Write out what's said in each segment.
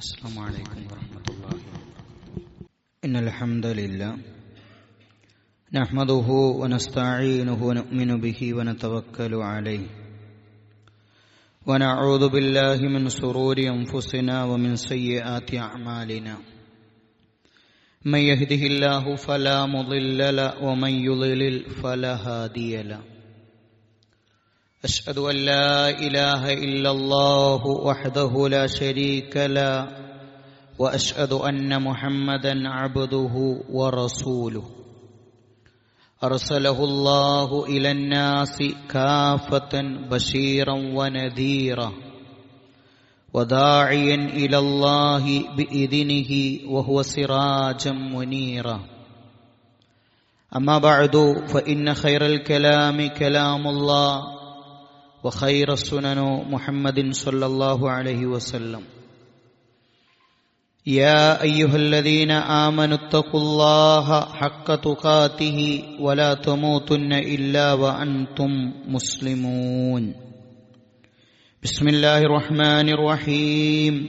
السلام عليكم ورحمة الله إن الحمد لله نحمده ونستعينه ونؤمن به ونتوكل عليه ونعوذ بالله من سرور أنفسنا ومن سيئات أعمالنا. من يهده الله فلا مضل له ومن يضلل فلا هادي له. أشهد أن لا إله إلا الله وحده لا شريك له وأشهد أن محمدا عبده ورسوله. أرسله الله إلى الناس كافة بشيرا ونذيرا وداعيا إلى الله بإذنه وهو سراجا منيرا. أما بعد فإن خير الكلام كلام الله وخير السنن محمد صلى الله عليه وسلم. يا أيها الذين آمنوا اتقوا الله حق تقاته ولا تموتن إلا وأنتم مسلمون. بسم الله الرحمن الرحيم.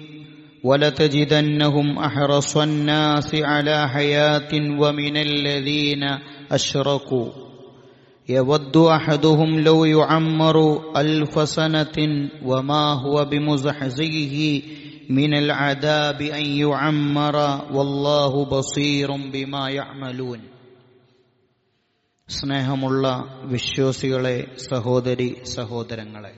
ولتجدنهم أحرص الناس على حياة ومن الذين أشركوا. يود احدهم لو يعمر الف سنه وما هو بمزحزحه من العذاب ان يعمر والله بصير بما يعملون സ്നേഹമുള്ള വിശ്വാസികളെ സഹോദരി സഹോദരങ്ങളെ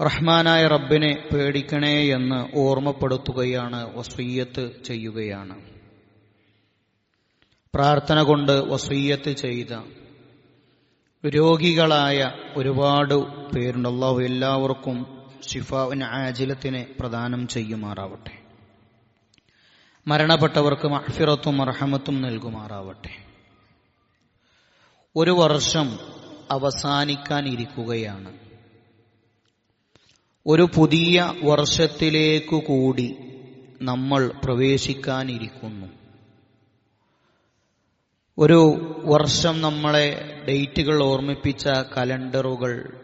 റഹ്മാനായ റബ്ബിനെ പേടിക്കണേ എന്ന് ഓർമ്മപ്പെടുത്തുകയാണ് വസീയത്ത് ചെയ്യുകയാണ് പ്രാർത്ഥന കൊണ്ട് വസീയത്ത് ചെയ്ത രോഗികളായ ഒരുപാട് പേരുണ്ട്. അള്ളാഹു എല്ലാവർക്കും ഷിഫാവിന് ആജിലത്തിനെ പ്രദാനം ചെയ്യുമാറാവട്ടെ. മരണപ്പെട്ടവർക്ക് മഹ്ഫിറത്തും അർഹമത്തും നൽകുമാറാവട്ടെ. ഒരു വർഷം അവസാനിക്കാനിരിക്കുകയാണ്. ഒരു പുതിയ വർഷത്തിലേക്കു കൂടി നമ്മൾ പ്രവേശിക്കാനിരിക്കുന്നു. ഒരു വർഷം നമ്മളെ ഡേറ്റുകൾ ഓർമ്മിപ്പിച്ച കലണ്ടറുകൾ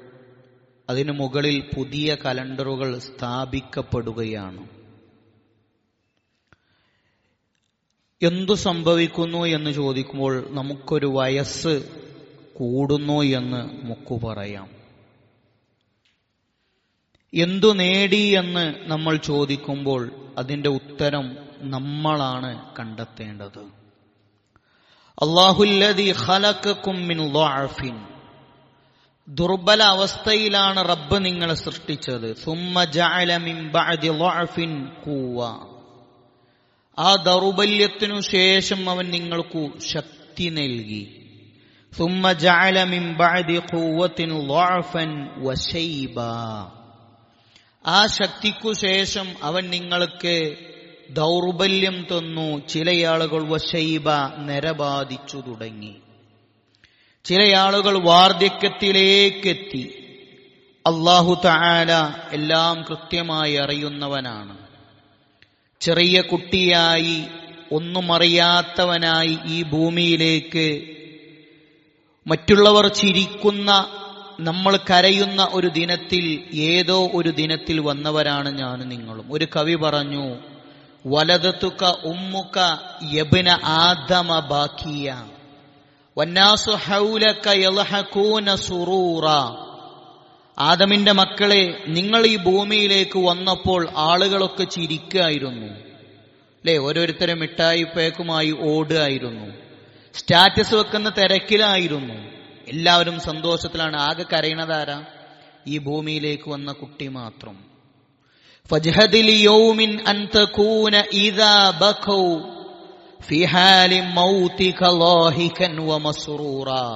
അതിനു മുകളിൽ പുതിയ കലണ്ടറുകൾ സ്ഥാപിക്കപ്പെടുകയാണ്. എന്തു സംഭവിക്കുന്നു എന്ന് ചോദിക്കുമ്പോൾ നമുക്കൊരു വയസ്സ് കൂടുന്നു എന്ന് മുക്കു പറയാം. എന്തു നേടി എന്ന് നമ്മൾ ചോദിക്കുമ്പോൾ അതിന്റെ ഉത്തരം നമ്മളാണ് കണ്ടെത്തേണ്ടത്. അള്ളാഹുല്ലതി ദുർബല അവസ്ഥയിലാണ് റബ്ബ് നിങ്ങളെ സൃഷ്ടിച്ചത്. ആ ദൗർബല്യത്തിനു ശേഷം അവൻ നിങ്ങൾക്കു ശക്തി നൽകി. ആ ശക്തിക്കു ശേഷം അവൻ നിങ്ങൾക്ക് ദൗർബല്യം തന്നു ചിലയാളുകൾ വശൈബ നരബാധിച്ചു തുടങ്ങി. ചിലയാളുകൾ വാർദ്ധക്യത്തിലേക്കെത്തി. അള്ളാഹു താല എല്ലാം കൃത്യമായി അറിയുന്നവനാണ്. ചെറിയ കുട്ടിയായി ഒന്നും അറിയാത്തവനായി ഈ ഭൂമിയിലേക്ക് മറ്റുള്ളവർ ചിരിക്കുന്ന നമ്മൾ കരയുന്ന ഒരു ദിനത്തിൽ ഏതോ ഒരു ദിനത്തിൽ വന്നവരാണ് ഞാൻ നിങ്ങളും. ഒരു കവി പറഞ്ഞു വലതത്തുക ഉമ്മുക യബിന ആദമ ബാക്കിയ. വന്നാസു ഹൗലക സുറൂറ. ആദമിന്റെ മക്കളെ നിങ്ങൾ ഈ ഭൂമിയിലേക്ക് വന്നപ്പോൾ ആളുകളൊക്കെ ചിരിക്കായിരുന്നു. അല്ലെ ഓരോരുത്തരും മിഠായി പേക്കുമായി ഓടുകയായിരുന്നു. സ്റ്റാറ്റസ് വെക്കുന്ന തിരക്കിലായിരുന്നു. എല്ലാവരും സന്തോഷത്തിലാണ്. ആകെ കരയണതാരാ ഈ ഭൂമിയിലേക്ക് വന്ന കുട്ടി മാത്രം. فاجهد ليوم أن تكون إذا بكوا في حال موتك لاهكا ومسرورا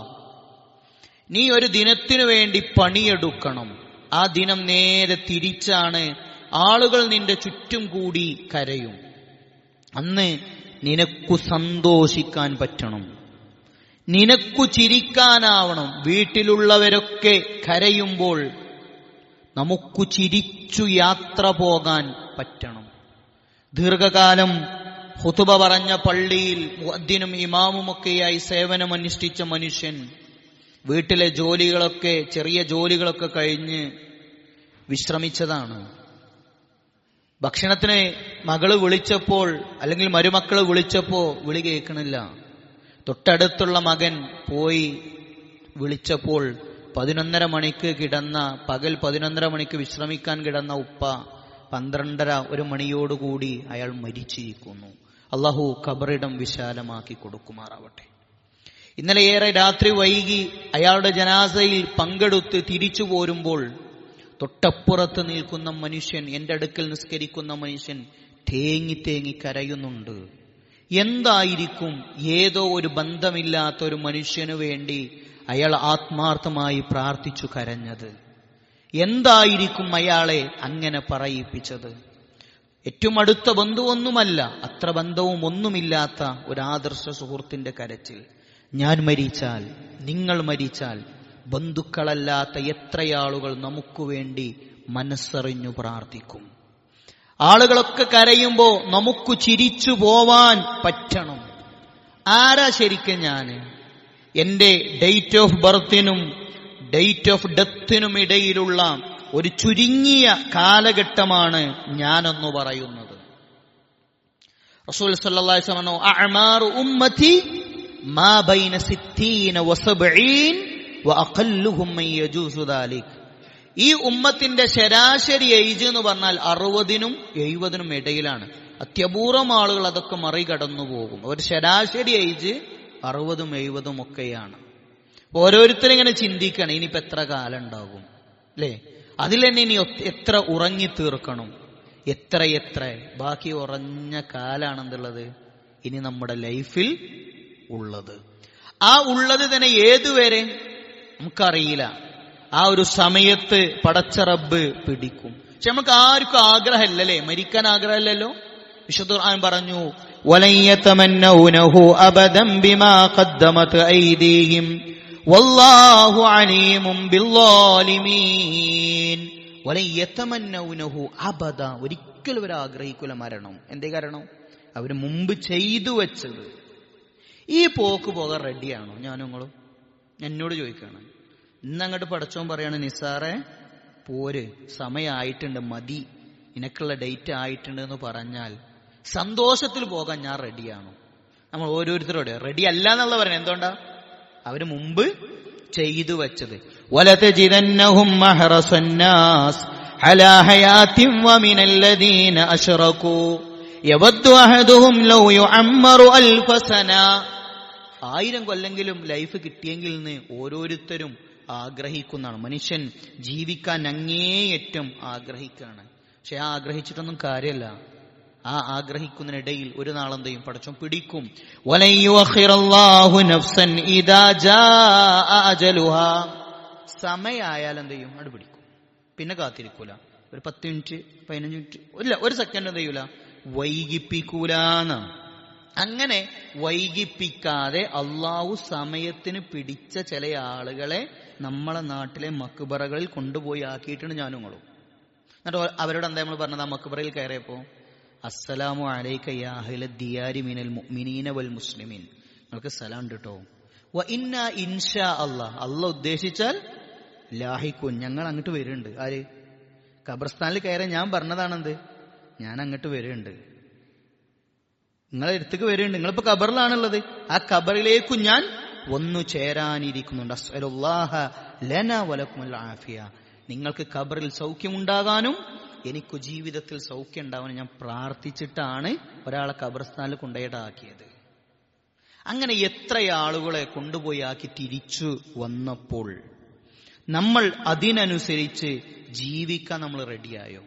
നീ ഒരു ദിനത്തിനു വേണ്ടി പണിയെടുക്കണം ആ ദിനം നേരെ തിരിച്ചാണ് ആളുകൾ നിന്റെ ചുറ്റും കൂടി കരയും അന്ന് നിനക്കു സന്തോഷിക്കാൻ പറ്റണം നിനക്കു ചിരിക്കാനാവണം വീട്ടിലുള്ളവരൊക്കെ കരയുമ്പോൾ നമുക്കു ചിരിച്ചു യാത്ര പോകാൻ പറ്റണം. ദീർഘകാലം ഹുതുബ പറഞ്ഞ പള്ളിയിൽ മുഅദ്ദിനും ഇമാമുമൊക്കെയായി സേവനമനുഷ്ഠിച്ച മനുഷ്യൻ വീട്ടിലെ ജോലികളൊക്കെ ചെറിയ ജോലികളൊക്കെ കഴിഞ്ഞ് വിശ്രമിച്ചതാണ്. ഭക്ഷണത്തിന് മകൾ വിളിച്ചപ്പോൾ അല്ലെങ്കിൽ മരുമക്കൾ വിളിച്ചപ്പോ വിളി കേൾക്കണില്ല. തൊട്ടടുത്തുള്ള മകൻ പോയി വിളിച്ചപ്പോൾ പതിനൊന്നര മണിക്ക് കിടന്ന പകൽ പതിനൊന്നര മണിക്ക് വിശ്രമിക്കാൻ കിടന്ന ഉപ്പ പന്ത്രണ്ടര ഒരു മണിയോടുകൂടി അയാൾ മരിച്ചിരിക്കുന്നു. അള്ളാഹു കബറിടം വിശാലമാക്കി കൊടുക്കുമാറാവട്ടെ. ഇന്നലെ ഏറെ രാത്രി വൈകി അയാളുടെ ജനാസയിൽ പങ്കെടുത്ത് തിരിച്ചു പോരുമ്പോൾ തൊട്ടപ്പുറത്ത് നിൽക്കുന്ന മനുഷ്യൻ എന്റെ അടുക്കൽ നിസ്കരിക്കുന്ന മനുഷ്യൻ തേങ്ങി തേങ്ങി കരയുന്നുണ്ട്. എന്തായിരിക്കും? ഏതോ ഒരു ബന്ധമില്ലാത്ത ഒരു മനുഷ്യനു വേണ്ടി അയാൾ ആത്മാർത്ഥമായി പ്രാർത്ഥിച്ചു കരഞ്ഞത്. എന്തായിരിക്കും അയാളെ അങ്ങനെ പറയിപ്പിച്ചത്? ഏറ്റവും അടുത്ത ബന്ധുവൊന്നുമല്ല അത്ര ബന്ധവും ഒന്നുമില്ലാത്ത ഒരു ആദർശ സുഹൃത്തിന്റെ കരച്ചിൽ. ഞാൻ മരിച്ചാൽ നിങ്ങൾ മരിച്ചാൽ ബന്ധുക്കളല്ലാത്ത എത്രയാളുകൾ നമുക്ക് വേണ്ടി മനസ്സറിഞ്ഞു പ്രാർത്ഥിക്കും. ആളുകളൊക്കെ കരയുമ്പോ നമുക്ക് ചിരിച്ചു പോവാൻ പറ്റണം. ആരാ ശരിക്കും ഞാൻ? എന്റെ ഡേറ്റ് ഓഫ് ബർത്തിനും ഡേറ്റ് ഓഫ് ഡെത്തിനും ഇടയിലുള്ള ഒരു ചുരുങ്ങിയ കാലഘട്ടമാണ് ഞാനെന്ന് പറയുന്നത്. റസൂൽ സല്ലല്ലാഹു അലൈഹി വസല്ലം ഉമ്മത്തി മാ ബൈന മൻ യജൂസു ഈ ഉമ്മത്തിന്റെ ശരാശരി ഏജ് എന്ന് പറഞ്ഞാൽ അറുപതിനും എഴുപതിനും ഇടയിലാണ്. അത്യപൂർവം ആളുകൾ അതൊക്കെ മറികടന്നു പോകും. ഒരു ശരാശരി ഏജ് അറുപതും എഴുപതും ഒക്കെയാണ്. ഓരോരുത്തരും ഇങ്ങനെ ചിന്തിക്കണം ഇനിയിപ്പോ എത്ര കാലം ഉണ്ടാകും അല്ലേ? അതിൽ തന്നെ ഇനി എത്ര ഉറങ്ങി തീർക്കണം എത്ര എത്ര. ബാക്കി ഉറഞ്ഞ കാലാണെന്നുള്ളത് ഇനി നമ്മുടെ ലൈഫിൽ ഉള്ളത്. ആ ഉള്ളത് തന്നെ ഏതുവരെ? നമുക്കറിയില്ല. ആ ഒരു സമയത്ത് പടച്ച റബ്ബ് പിടിക്കും. പക്ഷെ നമുക്ക് ആർക്കും ആഗ്രഹമല്ലല്ലേ? മരിക്കാൻ ആഗ്രഹമില്ലല്ലോ? വിശുദ്ധ ഖുർആൻ പറഞ്ഞു "വലൻ യതമന്നൗനഹു ബിമാ ഖദ്ദമത് ഐദീഹിം വല്ലാഹു അലീമും ബിൽളാലിമീൻ വലൻ യതമന്നൗനഹു അബദ ഒരിക്കലും അവർ ആഗ്രഹിക്കൂല മരണം. എന്തേ കാരണം? അവർ മുമ്പ് ചെയ്തു വെച്ചത്. ഈ പോക്ക് പോകാൻ റെഡിയാണോ ഞാനും നിങ്ങളും? എന്നോട് ചോദിക്കുകയാണ്. ഇന്നങ്ങോട്ട് പടച്ചോൻ പറയാണ് നിസാറെ പോര്. സമയമായിട്ടുണ്ട് മതി. നിനക്കുള്ള ഡേറ്റ് ആയിട്ടുണ്ട് എന്ന് പറഞ്ഞാൽ സന്തോഷത്തിൽ പോകാൻ ഞാൻ റെഡിയാണോ. നമ്മൾ ഓരോരുത്തരോട് റെഡി അല്ല എന്നുള്ള പറയുന്നത് എന്തുകൊണ്ടാ? അവർ മുമ്പ് ചെയ്തു വെച്ചത്. വലതജിതന്നഹും ജിതന്നും ആയിരം കൊല്ലെങ്കിലും ലൈഫ് കിട്ടിയെങ്കിൽ ഓരോരുത്തരും ആഗ്രഹിക്കുന്നതാണ്. മനുഷ്യൻ ജീവിക്കാൻ അങ്ങേയറ്റം ആഗ്രഹിക്കുകയാണ്. പക്ഷെ ആ ആഗ്രഹിച്ചിട്ടൊന്നും കാര്യമല്ല. ആ ആഗ്രഹിക്കുന്നതിനിടയിൽ ഒരു നാളെന്തെയും പടച്ചോൻ പിടിക്കും. സമയായാൽ എന്ത് ചെയ്യും? അത് പിടിക്കും. പിന്നെ കാത്തിരിക്കൂല. ഒരു പത്ത് മിനിറ്റ് പതിനഞ്ച് മിനിറ്റ് ഇല്ല ഒരു സെക്കൻഡ് എന്ത് ചെയ്യൂല? അങ്ങനെ വൈകിപ്പിക്കാതെ അള്ളാഹു സമയത്തിന് പിടിച്ച ചില ആളുകളെ നമ്മളെ നാട്ടിലെ മക്ബറകളിൽ കൊണ്ടുപോയി ആക്കിയിട്ടുണ്ട് ഞാനും നിങ്ങളും എന്നിട്ട് അവരോട് എന്താ നമ്മൾ പറഞ്ഞത്? ആ മക്ബറയിൽ കയറിയപ്പോ അസ്സലാമു അലൈക യാ അഹ്ല ദിയാരി മിനൽ മുഅ്മിനീന വൽ മുസ്ലിമീൻ. നിങ്ങൾക്ക് സലാം കേട്ടോ വ ഇന്ന ഇൻഷാ അള്ളാ അല്ല ഉദ്ദേശിച്ചാൽ ലാഹിക്കുൻ ഞങ്ങൾ അങ്ങോട്ട് വരുന്നുണ്ട് ആര്? ഖബർസ്ഥാനിൽ കയറാൻ ഞാൻ പറഞ്ഞതാണെന്ത്? ഞാൻ അങ്ങോട്ട് വരുന്നുണ്ട് നിങ്ങളെ അടുത്തേക്ക് വരുന്നുണ്ട് നിങ്ങളിപ്പോ ഖബറിലാണുള്ളത്. ആ ഖബറിലേക്കും ഞാൻ ഒന്നു ചേരാനിരിക്കുന്നുണ്ട് അസ്അലുല്ലാഹ ലന വലക്കുമുൽ ആഫിയ നിങ്ങൾക്ക് ഖബറിൽ സൗഖ്യമുണ്ടാകാനും എനിക്ക് ജീവിതത്തിൽ സൗഖ്യം ഉണ്ടാവാനും ഞാൻ പ്രാർത്ഥിച്ചിട്ടാണ് ഒരാളെ ഖബർസ്ഥാനിൽ കൊണ്ടുപോയിട്ടാക്കിയത് അങ്ങനെ എത്ര ആളുകളെ കൊണ്ടുപോയി ആക്കി തിരിച്ചു വന്നപ്പോൾ നമ്മൾ അതിനനുസരിച്ച് ജീവിക്കാൻ നമ്മൾ റെഡിയായോ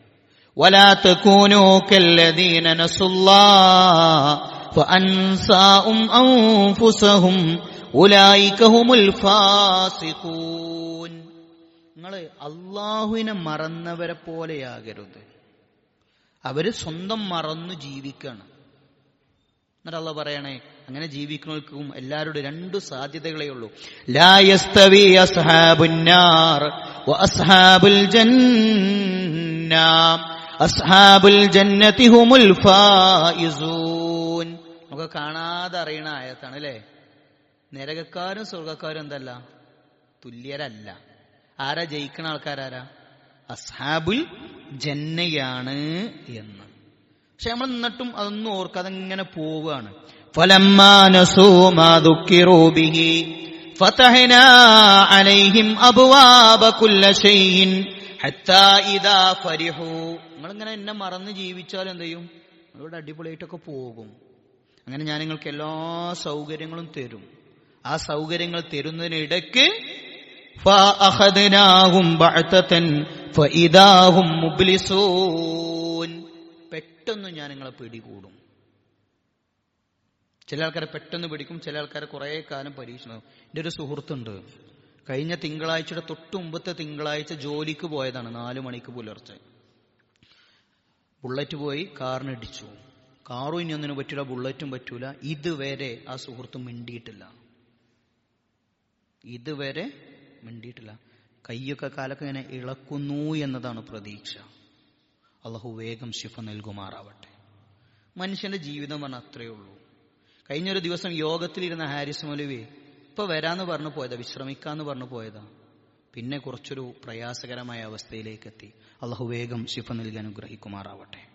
ولا تكونوا كالذين نسوا الله فأنساهم أنفسهم أولئك هم الفاسقون നിങ്ങൾ അള്ളാഹുവിനെ മറന്നവരെ പോലെയാകരുത്. അവർ സ്വന്തം മറന്നു ജീവിക്കണം. എന്നിട്ട് പറയണേ അങ്ങനെ ജീവിക്കുന്നവർക്കും എല്ലാവരുടെ രണ്ടു സാധ്യതകളേ ഉള്ളൂ. നമുക്ക് കാണാതെ അറിയണ ആയത്താണ് അല്ലേ? നരകക്കാരും സ്വർഗക്കാരും എന്തല്ല തുല്യരല്ല ആരാ ജയിക്കണ ആൾക്കാരാരാ അസ്ഹാബുൽ ജന്നയാണ് എന്ന് പക്ഷെ നമ്മൾ നിന്നിട്ടും അതൊന്നും ഓർക്കാതെ ഇങ്ങനെ പോവുകയാണ് فلما نسوا ما ذكروا به فتحنا عليهم أبواب كل شيء حتى إذا فرحوا നിങ്ങളിങ്ങനെ എന്നെ മറന്ന് ജീവിച്ചാൽ എന്ത് ചെയ്യും നിങ്ങളിവിടെ അടിപൊളിയായിട്ടൊക്കെ പോകും അങ്ങനെ ഞാൻ നിങ്ങൾക്ക് എല്ലാ സൗകര്യങ്ങളും തരും ആ സൗകര്യങ്ങൾ തരുന്നതിനിടയ്ക്ക് പെട്ടെന്ന് ഞാൻ നിങ്ങളെ പിടികൂടും. ചില ആൾക്കാരെ പെട്ടെന്ന് പിടിക്കും ചില ആൾക്കാരെ കുറെ കാലം പരീക്ഷണം എന്റെ ഒരു സുഹൃത്തുണ്ട്. കഴിഞ്ഞ തിങ്കളാഴ്ചയുടെ തൊട്ട് മുമ്പത്തെ തിങ്കളാഴ്ച ജോലിക്ക് പോയതാണ് നാലു മണിക്ക് പുലർച്ചെ. ബുള്ളറ്റ് പോയി കാറിനടിച്ചു. കാറും ഇനി ഒന്നിനും പറ്റൂല ബുള്ളറ്റും പറ്റൂല. ഇതുവരെ ആ സുഹൃത്തും മിണ്ടിയിട്ടില്ല. ഇതുവരെ മിണ്ടിയിട്ടില്ല. കയ്യൊക്കെ കാലൊക്കെ ഇങ്ങനെ ഇളക്കുന്നു എന്നതാണ് പ്രതീക്ഷ. അള്ളാഹു വേഗം ശിഫ നൽകുമാറാവട്ടെ. മനുഷ്യന്റെ ജീവിതം പറഞ്ഞാൽ അത്രയേ ഉള്ളൂ. കഴിഞ്ഞൊരു ദിവസം യോഗത്തിലിരുന്ന ഹാരിസ് മൊലുവി ഇപ്പൊ വരാന്ന് പറഞ്ഞു പോയതാ വിശ്രമിക്കാന്ന് പറഞ്ഞു പോയതാ. പിന്നെ കുറച്ചൊരു പ്രയാസകരമായ അവസ്ഥയിലേക്ക് എത്തി അള്ളാഹു വേഗം ശിഫ നൽകി അനുഗ്രഹിക്കുമാറാവട്ടെ.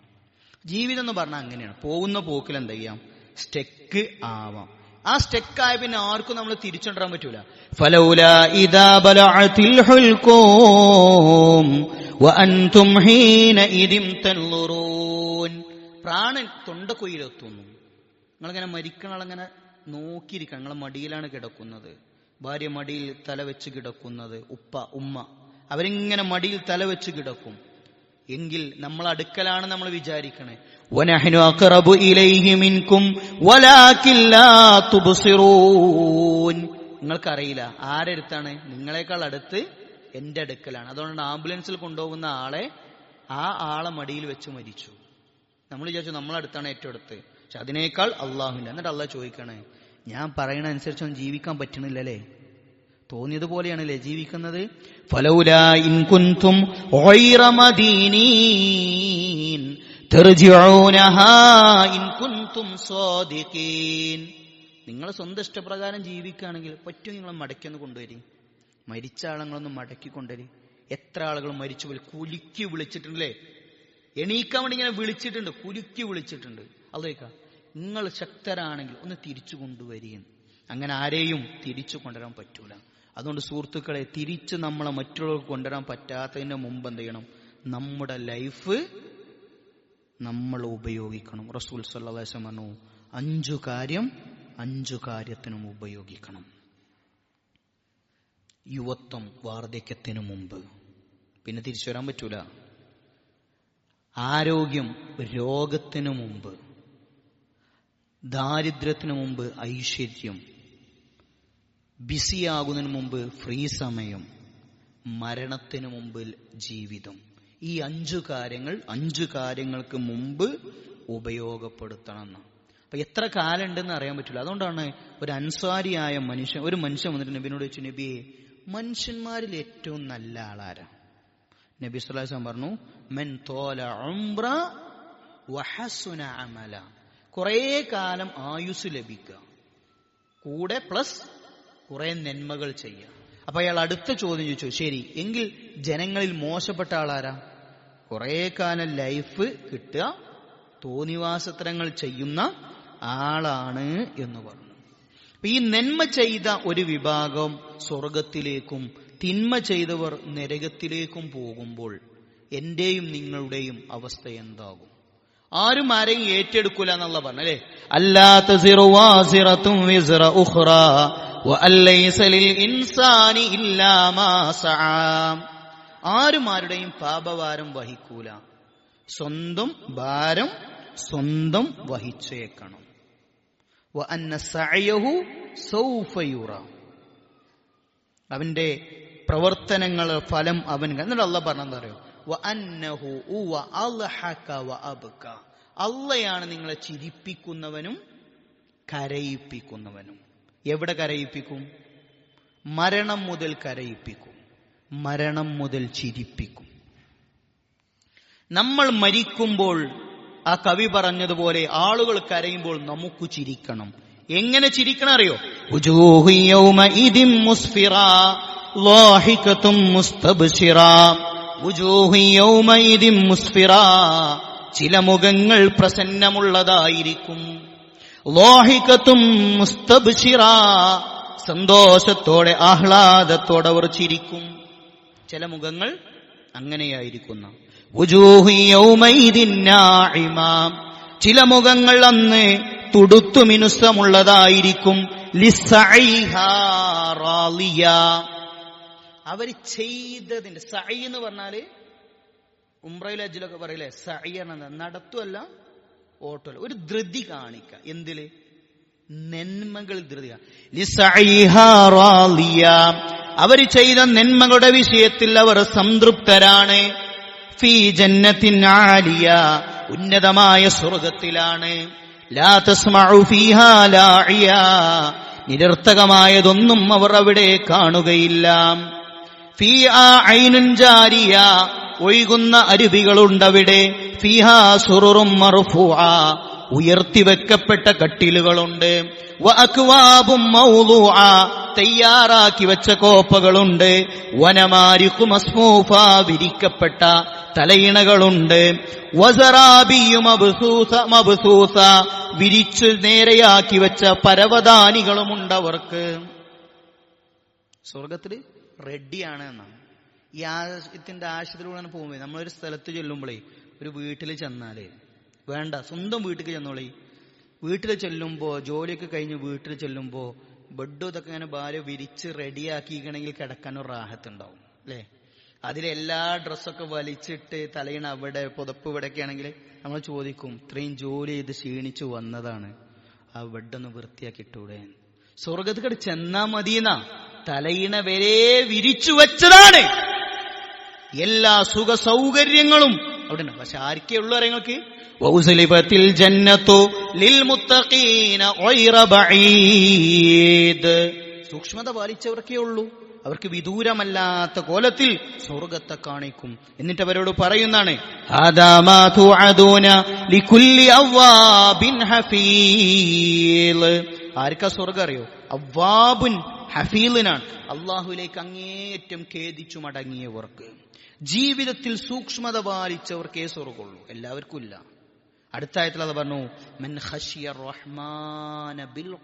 ജീവിതം എന്ന് പറഞ്ഞാൽ അങ്ങനെയാണ്. പോകുന്ന പോക്കിൽ എന്ത് ചെയ്യാം? സ്റ്റെക്ക് ആവാം. ആ സ്റ്റെക്കായ പിന്നെ ആർക്കും നമ്മൾ തിരിച്ചുണ്ടാൻ പറ്റൂല. ഫലൗല ഇദാ ബലഅതിൽ ഹുൽകൂം വഅൻതും ഹീന ഇദിം തൻലുറൂൻ പ്രാണൻ തൊണ്ടക്കുയിലെത്തുന്നു. നിങ്ങളിങ്ങനെ മരിക്കണങ്ങനെ നോക്കിയിരിക്കണം. നിങ്ങളെ മടിയിലാണ് കിടക്കുന്നത്. ഭാര്യ മടിയിൽ തല വെച്ച് കിടക്കുന്നത്. ഉപ്പ ഉമ്മ. അവരിങ്ങനെ മടിയിൽ തല വെച്ച് കിടക്കും. എങ്കിൽ നമ്മൾ അടുക്കലാണ് നമ്മൾ വിചാരിക്കണേ നിങ്ങൾക്കറിയില്ല ആരെടുത്താണ്? നിങ്ങളെക്കാൾ അടുത്ത് എന്റെ അടുക്കലാണ്. അതുകൊണ്ട് ആംബുലൻസിൽ കൊണ്ടുപോകുന്ന ആളെ ആ ആളെ മടിയിൽ വെച്ച് മരിച്ചു. നമ്മൾ വിചാരിച്ചു നമ്മളടുത്താണ് ഏറ്റവും അടുത്ത്. പക്ഷെ അതിനേക്കാൾ അള്ളാഹുല്ല എന്നിട്ട് അള്ളാഹ് ചോദിക്കണേ ഞാൻ പറയണ അനുസരിച്ച് ജീവിക്കാൻ പറ്റണില്ലല്ലേ? തോന്നിയതുപോലെയാണല്ലേ ജീവിക്കുന്നത്? നിങ്ങൾ സ്വന്തം ഇഷ്ടപ്രകാരം ജീവിക്കുകയാണെങ്കിൽ പറ്റും നിങ്ങൾ മടക്കിയൊന്ന് കൊണ്ടുവരി. മരിച്ച ആളുകളൊന്നും മടക്കി കൊണ്ടുവരി. എത്ര ആളുകൾ മരിച്ചു പോയി? കുലുക്കി വിളിച്ചിട്ടുണ്ടല്ലേ? എണീക്കാൻ വേണ്ടി ഇങ്ങനെ വിളിച്ചിട്ടുണ്ട്. കുലുക്കി വിളിച്ചിട്ടുണ്ട്. അതേക്ക നിങ്ങൾ ശക്തരാണെങ്കിൽ ഒന്ന് തിരിച്ചു കൊണ്ടുവരികയും അങ്ങനെ ആരെയും തിരിച്ചു കൊണ്ടുവരാൻ പറ്റൂല. അതുകൊണ്ട് സുഹൃത്തുക്കളെ തിരിച്ച് നമ്മളെ മറ്റുള്ളവർക്ക് കൊണ്ടുവരാൻ പറ്റാത്തതിന് മുമ്പ് എന്ത് ചെയ്യണം? നമ്മുടെ ലൈഫ് നമ്മൾ ഉപയോഗിക്കണം. റസൂൽ സല്ലാസം പറഞ്ഞു അഞ്ചു കാര്യം അഞ്ചു കാര്യത്തിനും ഉപയോഗിക്കണം. യുവത്വം വാർദ്ധക്യത്തിനു മുമ്പ്. പിന്നെ തിരിച്ചു വരാൻ പറ്റൂല. ആരോഗ്യം രോഗത്തിനു മുമ്പ്. ദാരിദ്ര്യത്തിനു മുമ്പ് ഐശ്വര്യം. ബിസിയാകുന്നതിന് മുമ്പ് ഫ്രീ സമയം മരണത്തിന് മുമ്പ് ജീവിതം. ഈ അഞ്ചു കാര്യങ്ങൾ അഞ്ചു കാര്യങ്ങൾക്ക് മുമ്പ് ഉപയോഗപ്പെടുത്തണം അപ്പൊ എത്ര കാലം ഉണ്ടെന്ന് അറിയാൻ പറ്റില്ല. അതുകൊണ്ടാണ് ഒരു അൻസാരിയായ മനുഷ്യൻ ഒരു മനുഷ്യൻ വന്നിട്ട് നബിനോട് ചോദിച്ചു നബിയെ മനുഷ്യന്മാരിൽ ഏറ്റവും നല്ല ആളാരാ? നബി സ്വലാസം പറഞ്ഞു മെൻ തോല ഉംറ അമല. കുറേ കാലം ആയുസ് ലഭിക്കുക. കൂടെ പ്ലസ് കുറെ നന്മകൾ ചെയ്യുക അപ്പൊ അയാൾ അടുത്ത ചോദ്യം ചോദിച്ചു ശരി എങ്കിൽ ജനങ്ങളിൽ മോശപ്പെട്ട ആളാരാ? കുറെ കാലം ലൈഫ് കിട്ടുക തോന്നിവാസത്രങ്ങൾ ചെയ്യുന്ന ആളാണ് എന്ന് പറഞ്ഞു. ഈ നന്മ ചെയ്ത ഒരു വിഭാഗം സ്വർഗത്തിലേക്കും തിന്മ ചെയ്തവർ നരകത്തിലേക്കും പോകുമ്പോൾ എന്റെയും നിങ്ങളുടെയും അവസ്ഥ എന്താകും? ആരും ആരെയും ഏറ്റെടുക്കൂല എന്നുള്ള പറഞ്ഞല്ലേ അല്ലെ? അല്ലാത്ത ആരും ആരുടെയും പാപഭാരം വഹിക്കൂല. സ്വന്തം ഭാരം സ്വന്തം വഹിച്ചേക്കണം. അവന്റെ പ്രവർത്തനങ്ങൾ ഫലം അവൻ എന്നിട്ട് അല്ല പറഞ്ഞെന്താ അറിയോ? അള്ളയാണ് നിങ്ങളെ ചിരിപ്പിക്കുന്നവനും കരയിപ്പിക്കുന്നവനും. എവിടെ കരയിപ്പിക്കും? മരണം മുതൽ കരയിപ്പിക്കും. മരണം മുതൽ ചിരിപ്പിക്കും. നമ്മൾ മരിക്കുമ്പോൾ ആ കവി പറഞ്ഞതുപോലെ ആളുകൾ കരയുമ്പോൾ നമുക്ക് ചിരിക്കണം. എങ്ങനെ ചിരിക്കണം അറിയോ? ചില മുഖങ്ങൾ പ്രസന്നമുള്ളതായിരിക്കും. മുസ്തബ്ശിറ സന്തോഷത്തോടെ ആഹ്ലാദത്തോടെ അവർ ചിരിക്കും. ചില മുഖങ്ങൾ അങ്ങനെയായിരിക്കുന്ന. ചില മുഖങ്ങൾ അന്ന് തുടുത്തു മിനുസമുള്ളതായിരിക്കും. അവർ ചെയ്തതിന്റെ സൈ എന്ന് പറഞ്ഞാൽ ഉംറയിലെ അജിലൊക്കെ പറയില്ലേ? സൈ എന്നത് നടത്തുമല്ല ഓട്ടമല്ല ഒരു ധൃതി കാണിക്കുക എന്തിൽ? നന്മകൾ ധൃതി അവർ ചെയ്ത നന്മകളുടെ വിഷയത്തിൽ അവർ സംതൃപ്തരാണ്. ഫീ ജന്നത്തിൻ ആലിയ. ഉന്നതമായ സ്വർഗത്തിലാണ്. ലാ തസ്മഉ നിരർത്ഥകമായതൊന്നും അവർ അവിടെ കാണുകയില്ല. ഫീ ആ ഐനുൻ ജാരിയ. ഒഴുകുന്ന അരുവികളുണ്ടവിടെ. ഉയർത്തിവെക്കപ്പെട്ട കട്ടിലുകളുണ്ട്. തയ്യാറാക്കി വെച്ച കോപ്പകളുണ്ട്. വനമാരിക്കുമസ്മൂഫ വിരിക്കപ്പെട്ട തലയിണകളുണ്ട്. വസറാബിയും മബ്സൂസ മബ്സൂസ. വിരിച്ചു നേരെയാക്കി വെച്ച പരവതാനികളുമുണ്ട് അവർക്ക്. സ്വർഗത്തിൽ റെഡിയാണ് എന്നാണ്. ഈ ആശയത്തിന്റെ ആശയത്തിലൂടെയാണ് പോകുമ്പോൾ നമ്മളൊരു സ്ഥലത്ത് ചെല്ലുമ്പോഴേ ഒരു വീട്ടിൽ ചെന്നാലേ വേണ്ട സ്വന്തം വീട്ടിൽ ചെന്നോളി. വീട്ടിൽ ചെല്ലുമ്പോൾ ജോലിയൊക്കെ കഴിഞ്ഞ് വീട്ടിൽ ചെല്ലുമ്പോൾ ബെഡും ഇതൊക്കെ ഇങ്ങനെ ഭാര്യ വിരിച്ച് റെഡിയാക്കിക്കണമെങ്കിൽ ഒരു റാഹത്തുണ്ടാവും അല്ലേ? അതിലെല്ലാ ഡ്രസ്സൊക്കെ വലിച്ചിട്ട് തലയിണ അവിടെ പുതപ്പ് ഇവിടെയൊക്കെ ആണെങ്കിൽ നമ്മൾ ചോദിക്കും ഇത്രയും ജോലി ചെയ്ത് ക്ഷീണിച്ചു വന്നതാണ് ആ ബെഡൊന്ന് വൃത്തിയാക്കിട്ടൂടെ? സ്വർഗത്തിൽ ചെന്നാ മതിയെന്നാ. തലയിണ വരെ വിരിച്ചു വെച്ചതാണ്. എല്ലാ സുഖ സൗകര്യങ്ങളും അവിടെ ഉണ്ട് പക്ഷെ ആർക്കേ ഉള്ളൂ അറിയങ്ങൾക്ക് വൗസലിഫത്തിൽ ജന്നത്തു ലിൽ മുത്തഖീന ബഈദ്. സൂക്ഷ്മത പാലിച്ചവർക്കേ ഉള്ളൂ. അവർക്ക് വിദൂരമല്ലാത്ത കോലത്തിൽ സ്വർഗത്തെ കാണിക്കും. എന്നിട്ട് അവരോട് പറയുന്നതാണ് ആർക്കാ സ്വർഗം അറിയോ? അവ്വാബുൻ ഹഫീലിനാണ്. അള്ളാഹുലേക്ക് അങ്ങേയറ്റം ഖേദിച്ചു മടങ്ങിയവർക്ക്. ജീവിതത്തിൽ സൂക്ഷ്മത പാലിച്ചവർക്കേ സ്വർഗമുള്ളൂ എല്ലാവർക്കും ഇല്ല. അടുത്ത ആയത്തിൽ അത് പറഞ്ഞു മൻ ഹഷിയ റഹ്മാന ബിൽ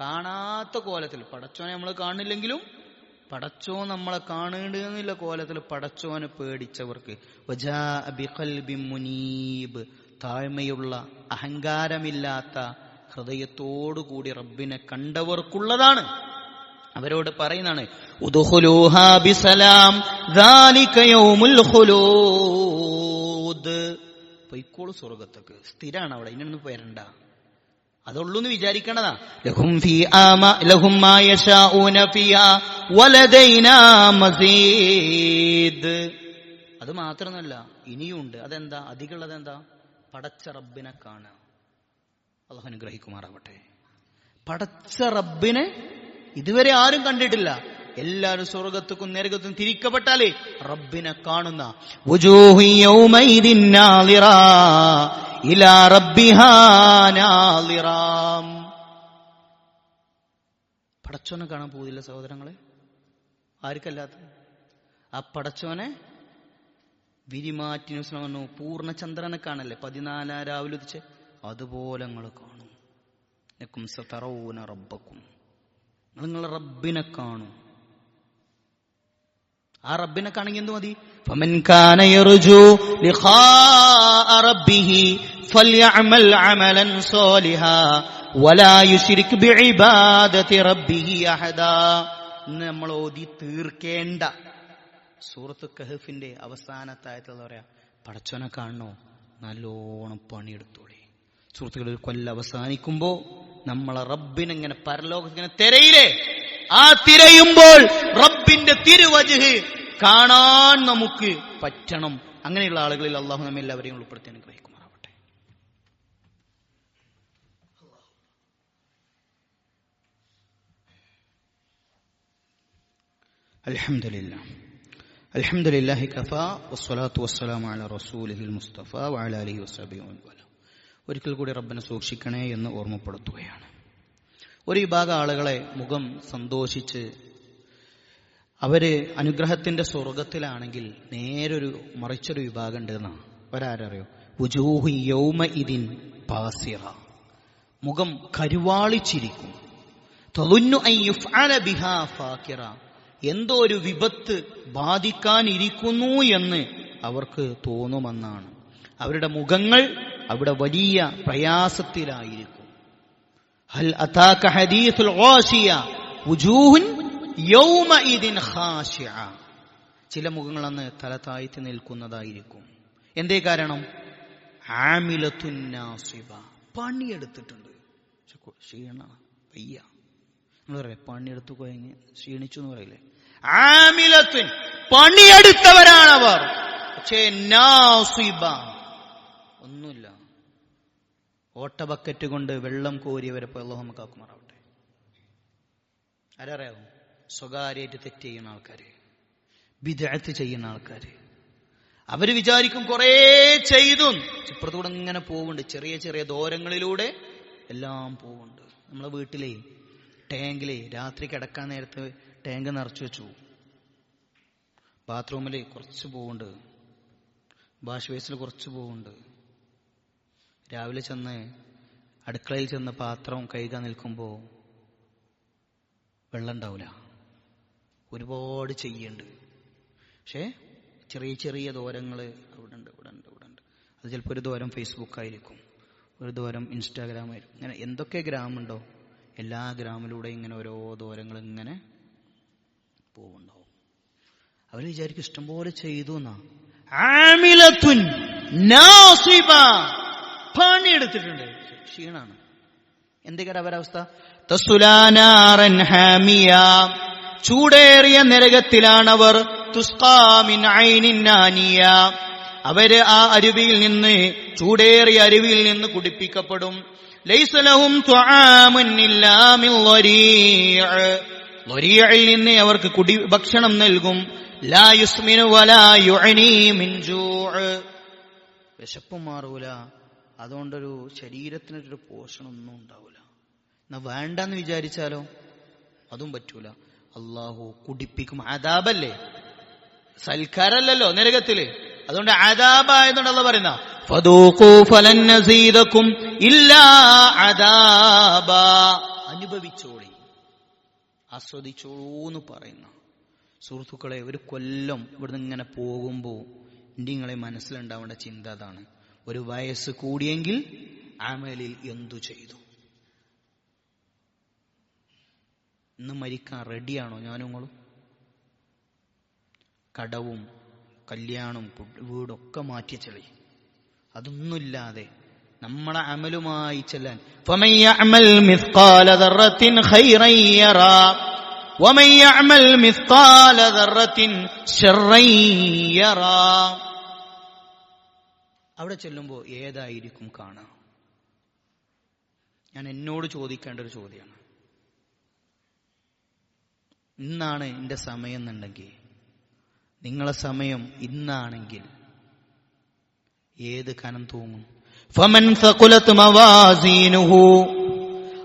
കാണാത്ത കോലത്തിൽ പടച്ചോനെ നമ്മൾ കാണില്ലെങ്കിലും പടച്ചോ നമ്മളെ കാണേണ്ടുന്നില്ല കോലത്തിൽ പടച്ചോനെ പേടിച്ചവർക്ക്. മുനീബ്. താഴ്മയുള്ള അഹങ്കാരമില്ലാത്ത ഹൃദയത്തോടുകൂടി റബ്ബിനെ കണ്ടവർക്കുള്ളതാണ്. അവരോട് പറയുന്നതാണ് പൊയ്ക്കോളൂ സ്വർഗത്തേക്ക്. സ്ഥിരാണ് അവിടെ ഇനൊന്നും വരണ്ട അതുള്ളൂന്ന് വിചാരിക്കണതാ. ലഹും ഫീ ആമ ലഹും ഫിയാ വലദൈനാ മസീദ്. അത് മാത്രമല്ല ഇനിയുണ്ട്. അതെന്താ? അധികമുള്ളത് എന്താ പടച്ച റബ്ബിനെ കാണുക. അള്ളാഹു പടച്ച റബ്ബിനെ ഇതുവരെ ആരും കണ്ടിട്ടില്ല. എല്ലാവരും സ്വർഗത്തുക്കും നരകത്തും തിരിക്കപ്പെട്ടാലേ റബ്ബിനെ കാണുന്ന. പടച്ചോനെ കാണാൻ പോകില്ല സഹോദരങ്ങളെ. ആർക്കല്ലാത്ത? ആ പടച്ചോനെ വിരിമാറ്റിനു ശ്രമണോ പൂർണ പൂർണചന്ദ്രനെ കാണല്ലേ? പതിനാലാം രാവിലെ ഉദിച്ച് അതുപോലെ നിങ്ങൾ കാണും. റബ്ബക്കും. നിങ്ങൾ നിങ്ങളെ റബ്ബിനെ കാണും ആ റബ്ബിനെ കാണെങ്കിൽ എന്ത് മതി فمن كان يرجو لقاء ربه فليعمل عملا صالحا ولا يشرك بعبادة ربه أحدا ഇന്ന് നമ്മൾ ഓതി തീർക്കേണ്ട സൂറത്ത് കഹഫിന്റെ അവസാനത്തായത്തിൽ എന്താ പറയാ പടച്ചോനെ കാണണോ നല്ലോണം പണിയെടുത്തോളി സുഹൃത്തുക്കൾ ഒരു കൊല്ലം അവസാനിക്കുമ്പോ നമ്മളെ റബ്ബിനെങ്ങനെ പരലോകത്തിങ്ങനെ തിരയിലേ. ആ തിരയുമ്പോൾ റബ്ബിന്റെ തിരുവജുഹ് കാണാൻ നമുക്ക് പറ്റണം. അങ്ങനെയുള്ള ആളുകളിൽ അള്ളാഹു നമ്മെ എല്ലാവരെയും ഉൾപ്പെടുത്തി അനുഗ്രഹിക്കുമാറാവട്ടെ. അലഹമില്ല അൽഹംദുലില്ലാഹി കഫാ വസ്സലാത്തു വസ്സലാമു അലാ റസൂലിഹിൽ മുസ്തഫ വഅലാ വസ്സബി വല. ഒരിക്കൽ കൂടി റബ്ബനെ സൂക്ഷിക്കണേ എന്ന് ഓർമ്മപ്പെടുത്തുകയാണ്. ഒരു വിഭാഗം ആളുകളെ മുഖം സന്തോഷിച്ച് അവർ അനുഗ്രഹത്തിന്റെ സ്വർഗത്തിലാണെങ്കിൽ നേരൊരു മറിച്ചൊരു വിഭാഗം ഉണ്ട് എന്നാ. ഒരാരറിയോ? പാസിറ മുഖം കരുവാളിച്ചിരിക്കും. ബിഹാ എന്തോ ഒരു വിപത്ത് ബാധിക്കാനിരിക്കുന്നു എന്ന് അവർക്ക് തോന്നുമെന്നാണ്. അവരുടെ മുഖങ്ങൾ അവിടെ വലിയ പ്രയാസത്തിലായിരിക്കും. ഹൽ അതാക ഹദീസുൽ ഗാസിയ വുജൂഹുൻ യൗമഇദിൻ ചില മുഖങ്ങൾ അന്ന് തല താഴ്ത്തി നിൽക്കുന്നതായിരിക്കും. എന്തേ കാരണം? ആമിലത്തുന്നാസിബ പണിയെടുത്തിട്ടുണ്ട്. ക്ഷീണ വയ്യ. നമ്മൾ പണിയെടുത്ത് കുഴങ്ങി ക്ഷീണിച്ചു എന്ന് പറയില്ലേ? ആമിലത്തുൻ പണിയെടുത്തവരാണവർ. പക്ഷേ നാസിബ ഓട്ട ബക്കറ്റ് കൊണ്ട് വെള്ളം കോരിയവരെ അള്ളാഹു നമുക്ക് ആക്കുമാറാവട്ടെ. ആരറിയാവും? സ്വകാര്യമായിട്ട് തെറ്റ് ചെയ്യുന്ന ആൾക്കാര് വിദഗ്ധ ചെയ്യുന്ന ആൾക്കാര്. അവർ വിചാരിക്കും കുറേ ചെയ്തു. ഇപ്പുറത്തൂടെ ഇങ്ങനെ പോവുണ്ട്. ചെറിയ ചെറിയ ദൂരങ്ങളിലൂടെ എല്ലാം പോവുണ്ട്. നമ്മളെ വീട്ടിലെ ടാങ്കിലെ രാത്രി കിടക്കാൻ നേരത്ത് ടാങ്ക് നിറച്ചു വെച്ചു. ബാത്റൂമിൽ കുറച്ച് പോവുണ്ട്. വാഷ് ബേസിൽ കുറച്ച് പോവുണ്ട്. രാവിലെ ചെന്ന് അടുക്കളയിൽ ചെന്ന് പാത്രവും കൈക നിൽക്കുമ്പോൾ വെള്ളം ഉണ്ടാവില്ല ഒരുപാട് ചെയ്യുന്നുണ്ട് പക്ഷേ ചെറിയ ചെറിയ ദൂരങ്ങൾ അവിടെ ഉണ്ട് ഇവിടെ ഉണ്ട് ഇവിടെ ഉണ്ട് അത് ചിലപ്പോൾ ഒരു ദൂരം ഫേസ്ബുക്കായിരിക്കും ഒരു ദൂരം ഇൻസ്റ്റാഗ്രാമായിരിക്കും ഇങ്ങനെ എന്തൊക്കെ ഗ്രാമുണ്ടോ എല്ലാ ഗ്രാമിലൂടെ ഇങ്ങനെ ഓരോ ദൂരങ്ങൾ ഇങ്ങനെ പോവുണ്ടാവും. അവർ വിചാരിക്കും ഇഷ്ടംപോലെ ചെയ്തു എന്നാ ആമിലത്തുൻ നാസിബ. പണിയെടുത്തിട്ടുണ്ട്. ക്ഷീണാണ്. എന്തൊക്കെയാണ് അവരവസ്ഥ തസുലാനാറൻ ഹാമിയ. ചൂടേറിയ നരകത്തിലാണവർ തുസ്കാമിൻ ഐനിൻ നാനിയ. അവർ ആ അരുവിയിൽ നിന്ന് ചൂടേറിയ അരുവിയിൽ നിന്ന് കുടിപ്പിക്കപ്പെടും. ലൈസലഹും ളരീഅ്. നിന്ന് അവർക്ക് കുടി ഭക്ഷണം നൽകും. ലായുസ്മിനു വലാ യുഅനി. വിശപ്പ് മാറൂല. അതുകൊണ്ടൊരു ശരീരത്തിനൊരു പോഷണമൊന്നും ഉണ്ടാവില്ല എന്നാ വേണ്ടെന്ന് വിചാരിച്ചാലോ? അതും പറ്റൂല. അള്ളാഹു കുടിപ്പിക്കും. ആദാബല്ലേ? സൽക്കാരല്ലല്ലോ നരകത്തിൽ. അതുകൊണ്ട് ആദാബായതുകൊണ്ട് അല്ല പറയുന്ന അനുഭവിച്ചോളി. ആസ്വദിച്ചോളൂ എന്ന് പറയുന്ന. സുഹൃത്തുക്കളെ ഒരു കൊല്ലം ഇവിടുന്ന് ഇങ്ങനെ പോകുമ്പോൾ നിങ്ങളെ മനസ്സിലുണ്ടാവേണ്ട ചിന്ത അതാണ്. ഒരു വയസ്സ് കൂടിയെങ്കിൽ അമലിൽ എന്തു ചെയ്തു ഇന്ന് മരിക്കാൻ റെഡിയാണോ ഞാനും നിങ്ങളും കടവും കല്യാണവും കു- വീടൊക്കെ മാറ്റി ചെളി അതൊന്നുമില്ലാതെ നമ്മളെ അമലുമായി ചെല്ലാൻ فَمَن يَعْمَلْ مِثْقَالَ ذَرَّةٍ خَيْرًا يَرَى وَمَن يَعْمَلْ مِثْقَالَ ذَرَّةٍ شَرًّا يَرَى അവിടെ ചെല്ലുമ്പോൾ ഏതായിരിക്കും കാണുക? ഞാൻ എന്നോട് ചോദിക്കേണ്ട ഒരു ചോദ്യമാണ്. ഇന്നാണ് എന്റെ സമയം എന്നുണ്ടെങ്കിൽ നിങ്ങളെ സമയം ഇന്നാണെങ്കിൽ ഏത് കനം തൂങ്ങും? ഫമൻ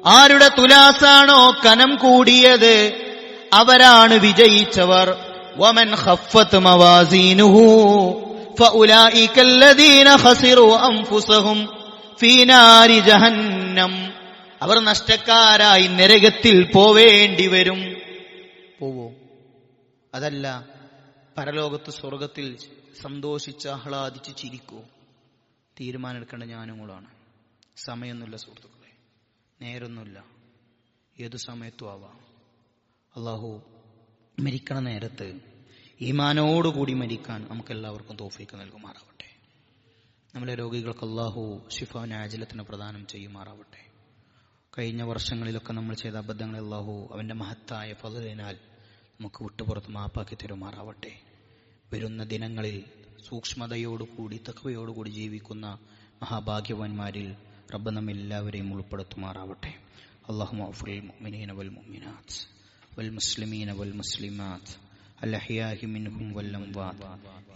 ആരുടെ തുലാസാണോ കനം കൂടിയത്? അവരാണ് വിജയിച്ചവർ. വമൻ ഹഫത്ത് മവാസീനുഹു. فأولئك الذين خسروا أنفسهم في نار جهنم അവർ നഷ്ടക്കാരായി നരകത്തിൽ പോവേണ്ടി വരും പോവോ അതല്ല പരലോകത്ത് സ്വർഗത്തിൽ സന്തോഷിച്ച് ആഹ്ലാദിച്ച് ചിരിക്കൂ തീരുമാനമെടുക്കേണ്ട ഞാനും കൂടാണ് സമയമൊന്നുമില്ല സുഹൃത്തുക്കളെ നേരൊന്നുമില്ല ഏതു സമയത്തും ആവാം അള്ളാഹു മരിക്കണ നേരത്ത് ഈമാനോടുകൂടി മരിക്കാൻ നമുക്ക് എല്ലാവർക്കും തോഫീക്ക് നൽകുമാറാവട്ടെ. നമ്മളെ രോഗികൾക്ക് അള്ളാഹു ഷിഫാൻ ആജലത്തിന് പ്രദാനം ചെയ്യുമാറാവട്ടെ. കഴിഞ്ഞ വർഷങ്ങളിലൊക്കെ നമ്മൾ ചെയ്ത അബദ്ധങ്ങളെ അള്ളാഹു അവന്റെ മഹത്തായ ഫലതിനാൽ നമുക്ക് വിട്ടുപുറത്ത് മാപ്പാക്കി തരുമാറാവട്ടെ. വരുന്ന ദിനങ്ങളിൽ സൂക്ഷ്മതയോടുകൂടി തക്കവയോടുകൂടി ജീവിക്കുന്ന മഹാഭാഗ്യവാന്മാരിൽ റബ്ബ് നമ്മെല്ലാവരെയും ഉൾപ്പെടുത്തുമാറാവട്ടെ. അള്ളാഹു മുഅ്മിനീന വൽ മുഅ്മിനാത്ത് വൽ മുസ്ലിമീന വൽ മുസ്ലിമാത്ത് الأحياء منهم والأموات.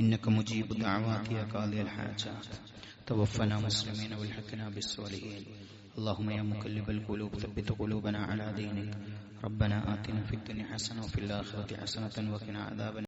إنك مجيب الدعوات يا قاضي الحاجات. توفنا مسلمين والحقنا بالصالحين. اللهم يا مقلب القلوب ثبت قلوبنا على دينك. ربنا آتنا في الدنيا حسنة وفي الآخرة حسنة وقنا عذاب